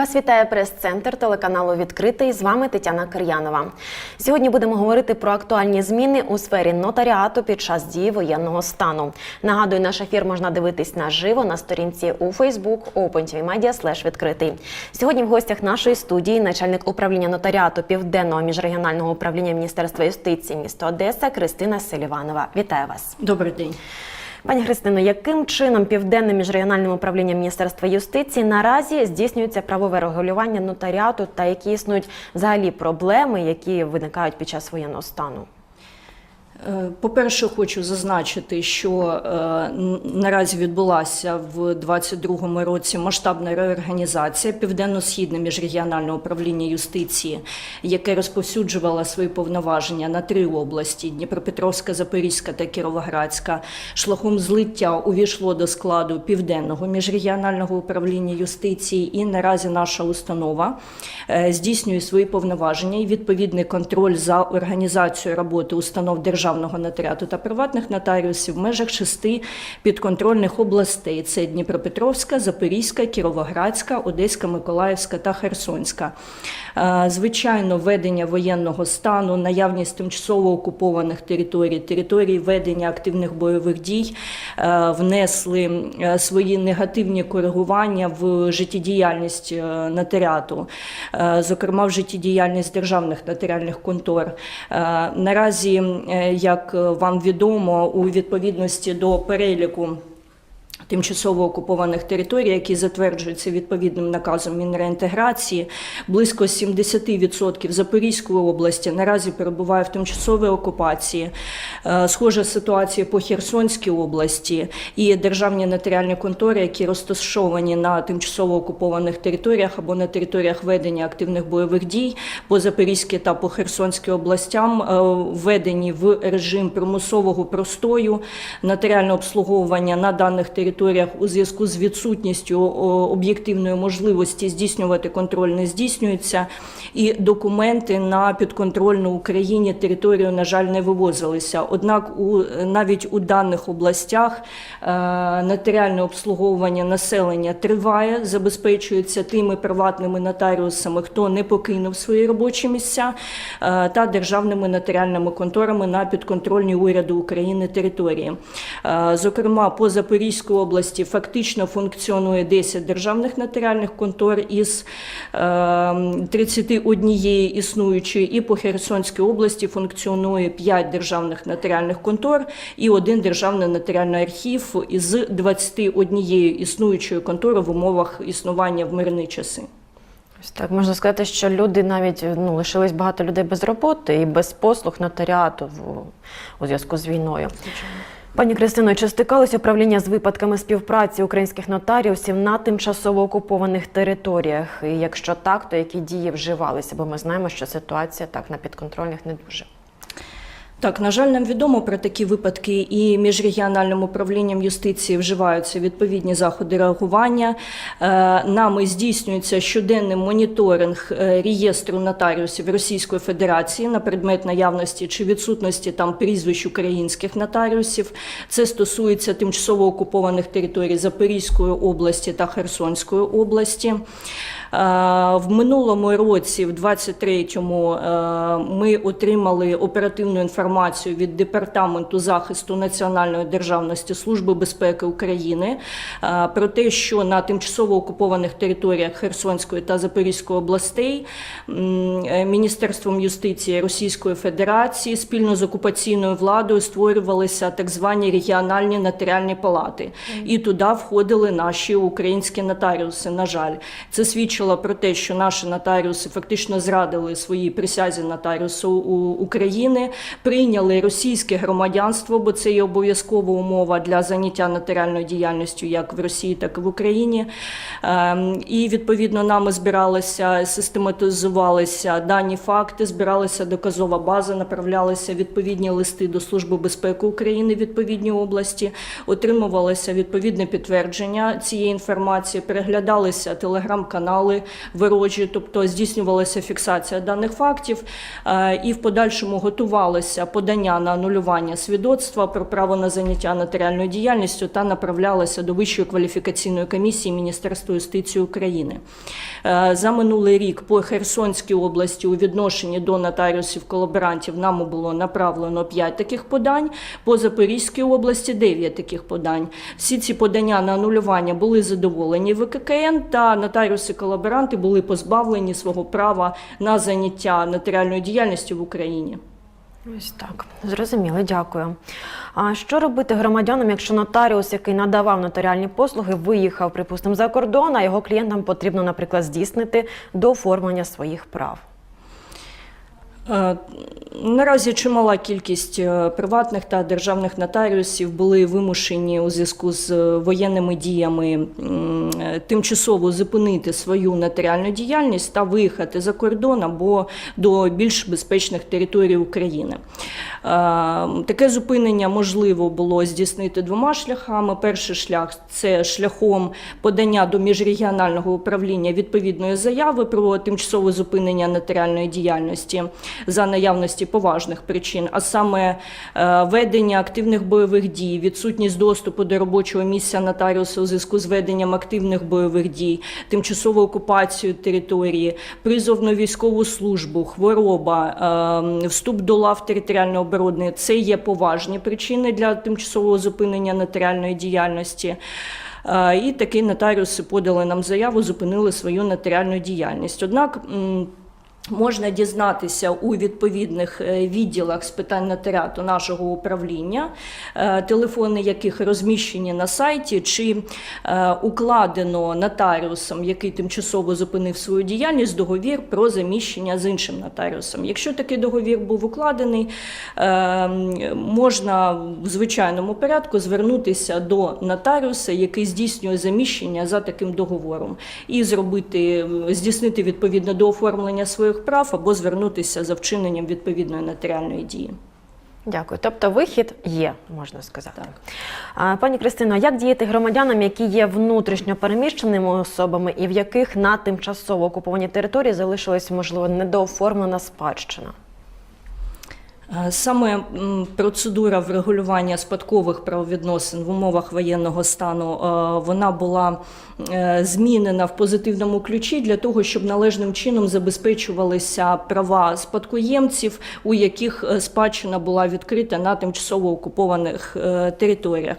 Вас вітає прес-центр телеканалу Відкритий. З вами Тетяна Кир'янова. Сьогодні будемо говорити про актуальні зміни у сфері нотаріату під час дії воєнного стану. Нагадую, наш ефір можна дивитись наживо на сторінці у Facebook OpenTVMedia відкритий. Сьогодні в гостях нашої студії начальник управління нотаріату Південного міжрегіонального управління Міністерства юстиції міста Одеса Кристина Селіванова. Вітаю вас. Добрий день. Пані Христино, яким чином південним міжрегіональним управлінням Міністерства юстиції наразі здійснюється правове регулювання нотаріату та які існують взагалі проблеми, які виникають під час воєнного стану? Е, По-перше, хочу зазначити, що е, наразі відбулася в 2022 році масштабна реорганізація Південно-Східне міжрегіональне управління юстиції, яке розповсюджувало свої повноваження на три області: Дніпропетровська, Запорізька та Кіровоградська. Шляхом злиття увійшло до складу Південного міжрегіонального управління юстиції, і наразі наша установа е, здійснює свої повноваження і відповідний контроль за організацією роботи установ державного нотаріату та приватних нотаріусів в межах шести підконтрольних областей: це Дніпропетровська, Запорізька, Кіровоградська, Одеська, Миколаївська та Херсонська. Е, Звичайно, введення воєнного стану, наявність тимчасово окупованих територій, території ведення активних бойових дій е, внесли е, свої негативні коригування в життєдіяльність нотаріату, зокрема в життєдіяльність державних нотаріальних контор. Наразі, як вам відомо, у відповідності до переліку. Тимчасово окупованих територій, які затверджуються відповідним наказом Мінреінтеграції, близько 70% Запорізької області наразі перебуває в тимчасовій окупації. Е, Схожа ситуація по Херсонській області і державні нотаріальні контори, які розташовані на тимчасово окупованих територіях або на територіях ведення активних бойових дій по Запорізькій та по Херсонській областям, е, введені в режим примусового простою нотаріального обслуговування на даних територіях у зв'язку з відсутністю об'єктивної можливості здійснювати контроль не здійснюється, і документи на підконтрольну Україні територію, на жаль, не вивозилися. Однак, у навіть у даних областях е, нотаріальне обслуговування населення триває, забезпечується тими приватними нотаріусами, хто не покинув свої робочі місця, е, та державними нотаріальними конторами на підконтрольній уряду України території. Е, Зокрема, по Запорізькій області фактично функціонує 10 державних нотаріальних контор із е, 31 існуючої, і по Херсонській області функціонує 5 державних нотаріальних контор і один державний нотаріальний архів із 21 існуючою контори в умовах існування в мирні часи. Так можна сказати, що люди навіть ну лишились багато людей без роботи і без послуг нотаріату в у зв'язку з війною. Пані Кристино, чи стикалося управління з випадками співпраці українських нотаріусів на тимчасово окупованих територіях? І якщо так, то які дії вживалися? Бо ми знаємо, що ситуація так на підконтрольних не дуже. Так, на жаль, нам відомо про такі випадки, і міжрегіональним управлінням юстиції вживаються відповідні заходи реагування. Е, Нами здійснюється щоденний моніторинг е, реєстру нотаріусів Російської Федерації на предмет наявності чи відсутності там прізвищ українських нотаріусів. Це стосується тимчасово окупованих територій Запорізької області та Херсонської області. Е, В минулому році, в 23-му, е, ми отримали оперативну інформацію від Департаменту захисту національної державності Служби безпеки України е, про те, що на тимчасово окупованих територіях Херсонської та Запорізької областей е, Міністерством юстиції Російської Федерації спільно з окупаційною владою створювалися так звані регіональні нотаріальні палати, і туди входили наші українські нотаріуси. На жаль, це свідчило про те, що наші нотаріуси фактично зрадили свої присязі нотаріусу України, прийняли російське громадянство, бо це є обов'язкова умова для заняття нотаріальною діяльністю як в Росії, так і в Україні. Ем, І відповідно нами збиралися, систематизувалися дані факти, збиралася доказова база, направлялися відповідні листи до Служби безпеки України відповідній області, отримувалося відповідне підтвердження цієї інформації, переглядалися телеграм-канали ворожі, тобто здійснювалася фіксація даних фактів, е, і в подальшому готувалися подання на анулювання свідоцтва про право на заняття нотаріальною діяльністю та направлялася до Вищої кваліфікаційної комісії Міністерства юстиції України. Е, За минулий рік по Херсонській області у відношенні до нотаріусів колаборантів нам було направлено 5 таких подань, по Запорізькій області 9 таких подань. Всі ці подання на анулювання були задоволені ВККН, та нотаріуси-колаборанти були позбавлені свого права на заняття нотаріальною діяльністю в Україні. Ось так, зрозуміло, дякую. А що робити громадянам, якщо нотаріус, який надавав нотаріальні послуги, виїхав, припустимо, за кордон, а його клієнтам потрібно, наприклад, здійснити до оформлення своїх прав? Е, Наразі чимала кількість е, приватних та державних нотаріусів були вимушені у зв'язку з е, воєнними діями тимчасово зупинити свою нотаріальну діяльність та виїхати за кордон або до більш безпечних територій України. Таке зупинення можливо було здійснити двома шляхами. Перший шлях це шляхом подання до міжрегіонального управління відповідної заяви про тимчасове зупинення нотаріальної діяльності за наявності поважних причин, а саме е, ведення активних бойових дій, відсутність доступу до робочого місця нотаріуса у зв'язку з веденням активних бойових дій, тимчасову окупацію території, призов на військову службу, хвороба, е, вступ до лав територіальної оборони це є поважні причини для тимчасового зупинення нотаріальної діяльності. Е, І такі нотаріуси подали нам заяву, зупинили свою нотаріальну діяльність. Однак Можна дізнатися у відповідних е, відділах з питань нотаріату нашого управління, е, телефони яких розміщені на сайті, чи е, укладено нотаріусом, який тимчасово зупинив свою діяльність, договір про заміщення з іншим нотаріусом. Якщо такий договір був укладений, можна в звичайному порядку звернутися до нотаріуса, який здійснює заміщення за таким договором, і зробити здійснити відповідно до оформлення своїх прав або звернутися за вчиненням відповідної нотаріальної дії. Дякую. Тобто вихід є, можна сказати. Так. пані Кристино, як діяти громадянам, які є внутрішньо переміщеними особами і в яких на тимчасово окупованій території залишилась, можливо, недооформлена спадщина? Е, Саме процедура врегулювання спадкових правовідносин в умовах воєнного стану е, вона була е, змінена в позитивному ключі для того, щоб належним чином забезпечувалися права спадкоємців, у яких спадщина була відкрита на тимчасово окупованих територіях.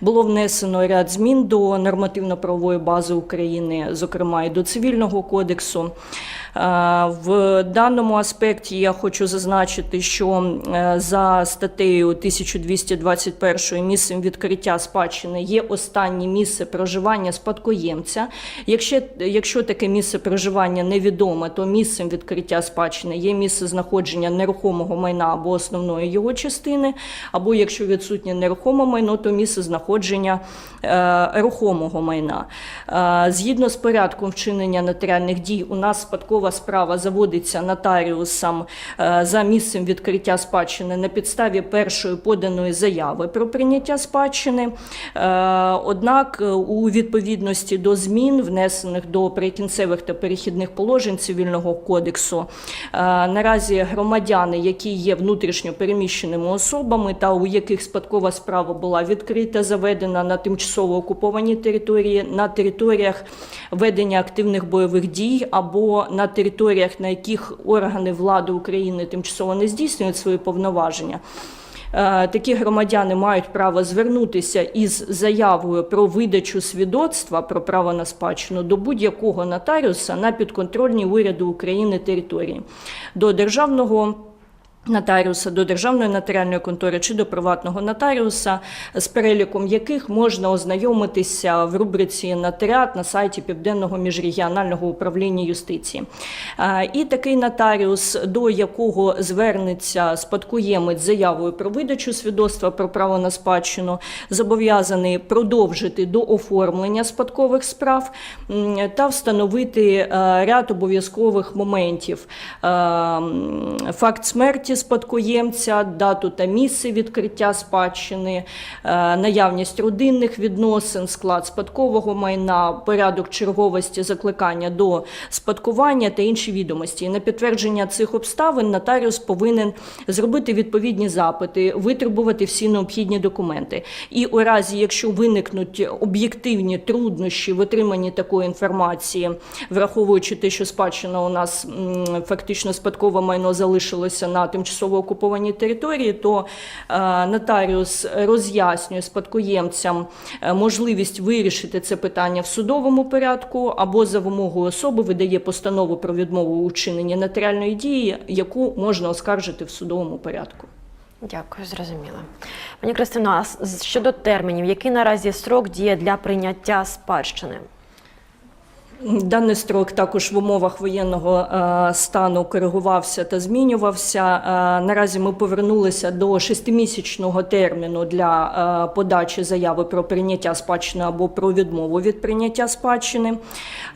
Було внесено ряд змін до нормативно-правової бази України, зокрема і до цивільного кодексу. В даному аспекті я хочу зазначити, що за статтею 1221 місцем відкриття спадщини є останнє місце проживання спадкоємця. Якщо, якщо таке місце проживання невідоме, то місцем відкриття спадщини є місце знаходження нерухомого майна або основної його частини, або якщо відсутнє нерухоме майно, то місце знаходження е, рухомого майна. Е, згідно з порядком вчинення нотаріальних дій, у нас спадкова справа заводиться нотаріусом е, за місцем відкриття спадщини на підставі першої поданої заяви про прийняття спадщини. Е, Однак, е, у відповідності до змін, внесених до прикінцевих та перехідних положень цивільного кодексу, е, наразі громадяни, які є внутрішньо переміщеними особами та у яких спадкова справа була відкрита, заведена на тимчасово окупованій території, на територіях ведення активних бойових дій або на територіях, на яких органи влади України тимчасово не здійснюють свої повноваження. Е, Такі громадяни мають право звернутися із заявою про видачу свідоцтва про право на спадщину до будь-якого нотаріуса на підконтрольній уряду України території до державного. Нотаріуса до державної нотаріальної контори чи до приватного нотаріуса, з переліком яких можна ознайомитися в рубриці Нотаріат на сайті Південного міжрегіонального управління юстиції. І такий нотаріус, до якого звернеться спадкоємець заявою про видачу свідоцтва про право на спадщину, зобов'язаний продовжити до оформлення спадкових справ та встановити е, ряд обов'язкових моментів. Е, Факт смерті смерті спадкоємця, дату та місце відкриття спадщини, е, наявність родинних відносин, склад спадкового майна, порядок черговості закликання до спадкування та інші відомості. І на підтвердження цих обставин нотаріус повинен зробити відповідні запити, витребувати всі необхідні документи. І у разі, якщо виникнуть об'єктивні труднощі в отриманні такої інформації, враховуючи те, що спадщина у нас фактично спадкове майно залишилося на тимчасово окупованій території, то е, нотаріус роз'яснює спадкоємцям е, можливість вирішити це питання в судовому порядку або за вимогою особи видає постанову про відмову у вчиненні нотаріальної дії, яку можна оскаржити в судовому порядку. Дякую, зрозуміла. Пані Кристино, а щодо термінів, який наразі срок діє для прийняття спадщини? Даний строк також в умовах воєнного е, стану коригувався та змінювався. Е, наразі ми повернулися до шестимісячного терміну для е, подачі заяви про прийняття спадщини або про відмову від прийняття спадщини.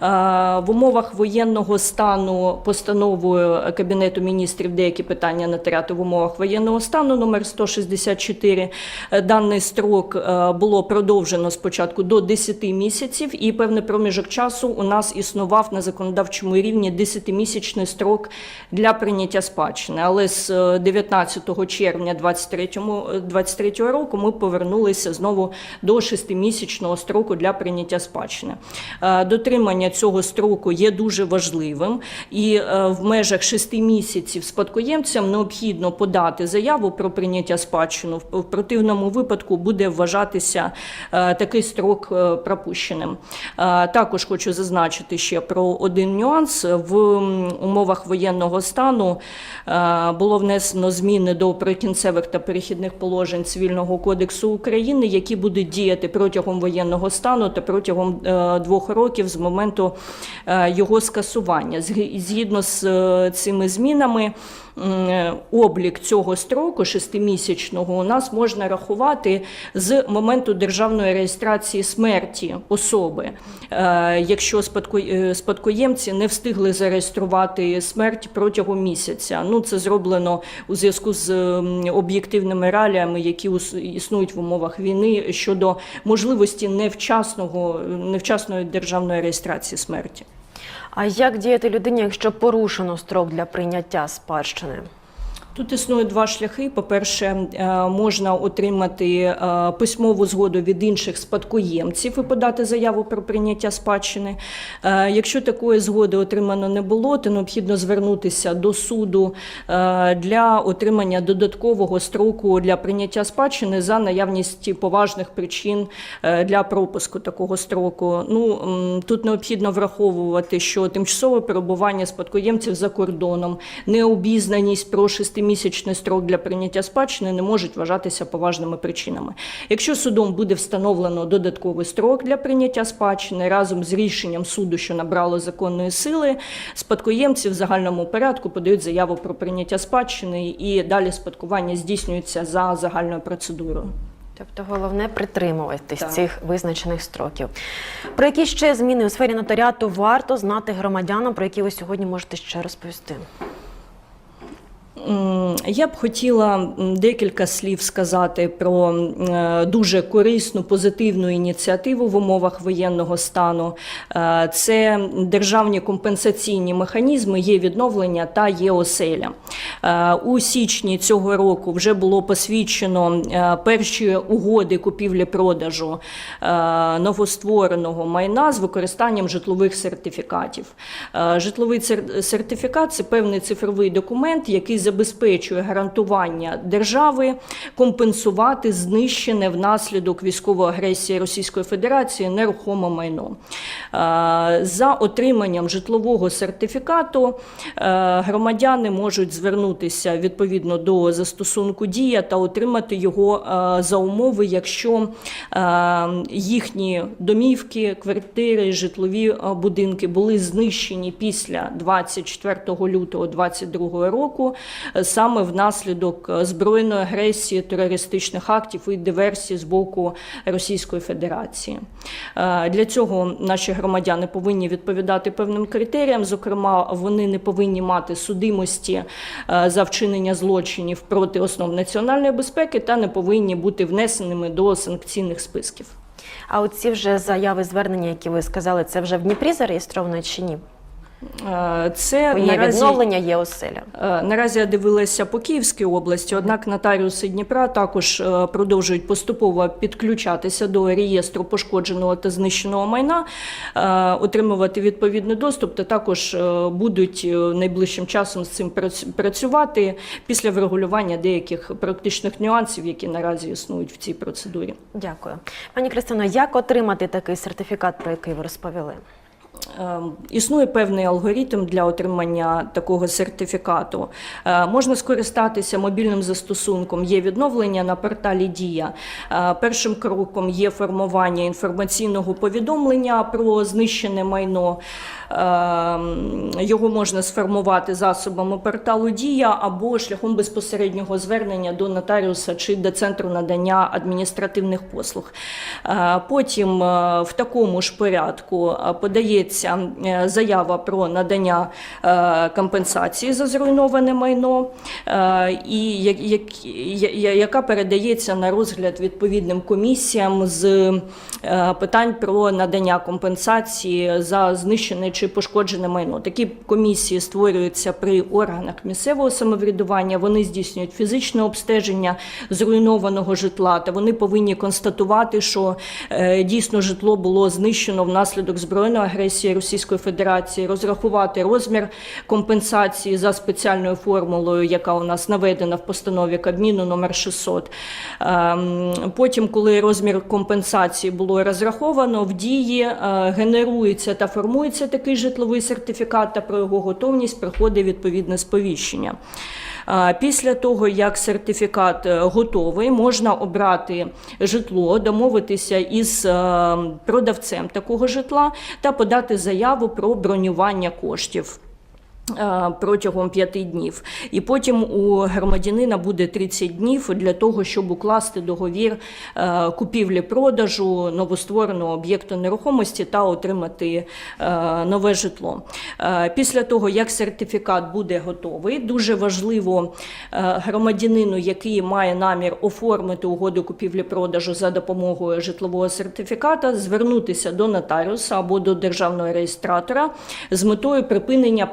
В умовах воєнного стану постановою Кабінету міністрів деякі питання нотаріату в умовах воєнного стану номер 164. Е, Даний строк було продовжено спочатку до 10 місяців, і певний проміжок часу у нас існував на законодавчому рівні 10-місячний строк для прийняття спадщини. Але з е, 19 червня 2023 року ми повернулися знову до 6-місячного строку для прийняття спадщини. Е, Дотримання цього строку є дуже важливим, і е, в межах 6 місяців спадкоємцям необхідно подати заяву про прийняття спадщину. В противному випадку буде вважатися е, такий строк е, пропущеним. Е, Також хочу зазначити ще про один нюанс. В умовах воєнного стану е, було внесено зміни до прикінцевих та перехідних положень Цивільного кодексу України, які будуть діяти протягом воєнного стану та протягом е, двох років з моменту е, його скасування. Зг- Згідно з цими змінами. М, Облік цього строку шестимісячного у нас можна рахувати з моменту державної реєстрації смерті особи, Е, якщо е, спадкоємці не встигли зареєструвати смерть протягом місяця. Ну це зроблено у зв'язку з об'єктивними реаліями, які існують в умовах війни щодо можливості невчасного невчасної державної реєстрації смерті. А як діяти людині, якщо порушено строк для прийняття спадщини? Тут існує два шляхи. По-перше, е, можна отримати е, письмову згоду від інших спадкоємців і подати заяву про прийняття спадщини. Е, Якщо такої згоди отримано не було, то необхідно звернутися до суду для отримання додаткового строку для прийняття спадщини за наявності поважних причин для пропуску такого строку. Ну тут необхідно враховувати, що тимчасове перебування спадкоємців за кордоном, необізнаність про шестимісячний строк для прийняття спадщини не можуть вважатися поважними причинами. Якщо судом буде встановлено додатковий строк для прийняття спадщини разом з рішенням суду, що набрало законної сили, спадкоємці в загальному порядку подають заяву про прийняття спадщини і далі спадкування здійснюється за загальною процедурою. Тобто головне притримуватись Так. цих визначених строків. Про які ще зміни у сфері нотаріату варто знати громадянам, про які ви сьогодні можете ще розповісти? Я б хотіла декілька слів сказати про е, дуже корисну позитивну ініціативу в умовах воєнного стану. Е, Це державні компенсаційні механізми, є відновлення та є оселя. Е, У січні цього року вже було посвідчено перші угоди купівлі-продажу новоствореного майна з використанням житлових сертифікатів. Житловий сертифікат це певний цифровий документ, який забезпечує гарантування держави компенсувати знищене внаслідок військової агресії Російської Федерації нерухоме майно. Е, За отриманням житлового сертифікату е, громадяни можуть звернутися відповідно до застосунку дія та отримати його е, за умови, якщо їхні домівки, квартири, житлові будинки були знищені після 24 лютого 2022 року саме внаслідок е, збройної агресії, терористичних актів і диверсій з боку Російської Федерації. Е, Для цього наші громадяни повинні відповідати певним критеріям. Зокрема, вони не повинні мати судимості е, за вчинення злочинів проти основ національної безпеки та не повинні бути внесеними до санкційних списків. А оці вже заяви звернення, які ви сказали, це вже в Дніпрі зареєстровано чи ні? Е, Це є наразі, відновлення, є оселя. е, наразі я дивилася по Київській області, однак нотаріуси Дніпра також е, продовжують поступово підключатися до реєстру пошкодженого та знищеного майна, отримувати відповідний доступ, та також будуть найближчим часом з цим прац- працювати після врегулювання деяких практичних нюансів, які наразі існують в цій процедурі. Дякую. Пані Кристино, як отримати такий сертифікат, про який ви розповіли? Е, Існує певний алгоритм для отримання такого сертифікату. Е, Можна скористатися мобільним застосунком. Є відновлення на порталі Дія. Е, Першим кроком є формування інформаційного повідомлення про знищене майно. Е, Його можна сформувати засобами порталу Дія або шляхом безпосереднього звернення до нотаріуса чи до центру надання адміністративних послуг. Е, Потім в такому ж порядку е, подається е, заява про надання е, компенсації за зруйноване майно, е, і яка передається на розгляд відповідним комісіям з питань про надання компенсації за знищене чи пошкоджене майно. Такі комісії створюються при органах місцевого самоврядування. Вони здійснюють фізичне обстеження зруйнованого житла, та вони повинні констатувати, що дійсно житло було знищено внаслідок збройної агресії Російської Федерації, розрахувати розмір компенсації за спеціальною формулою, яка у нас наведена в постанові Кабміну номер 600. Ем, Потім, коли розмір компенсації було розраховано, в дії е, генерується та формується такий житловий сертифікат, та про його готовність приходить відповідне сповіщення. Після того, як сертифікат е, готовий, можна обрати житло, домовитися із е, продавцем такого житла та подати заяву про бронювання коштів. Е, Протягом п'яти днів, і потім у громадянина буде 30 днів для того, щоб укласти договір е, купівлі-продажу новоствореного об'єкту нерухомості та отримати е, нове житло. Після того, як сертифікат буде готовий, дуже важливо громадянину, який має намір оформити угоду купівлі-продажу за допомогою житлового сертифіката, звернутися до нотаріуса або до державного реєстратора з метою припинення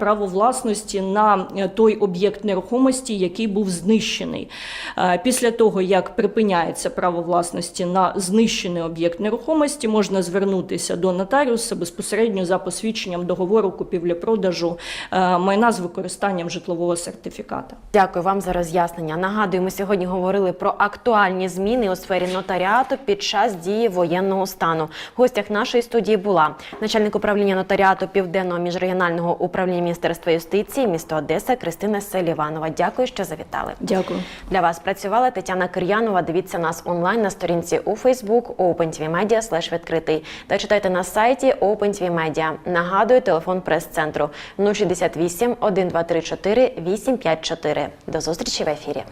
правовласності на е, той об'єкт нерухомості, який був знищений. Е, Після того, як припиняється право власності на знищений об'єкт нерухомості, можна звернутися до нотаріуса безпосередньо за посвідченням договору купівлі-продажу е, майна з використанням житлового сертифіката. Дякую вам за роз'яснення. Нагадую, ми сьогодні говорили про актуальні зміни у сфері нотаріату під час дії воєнного стану. В гостях нашої студії була начальник управління нотаріату Південного міжрегіонального управління Міністерства юстиції місто Одеса Кристина Селіванова. Дякую, що завітали. Дякую. Для вас працювала Тетяна Кир'янова. Дивіться нас онлайн на сторінці у Facebook OpenTVMedia відкритий та читайте на сайті OpenTVMedia. Нагадую, телефон прес-центру 068 1234 854. До зустрічі в ефірі.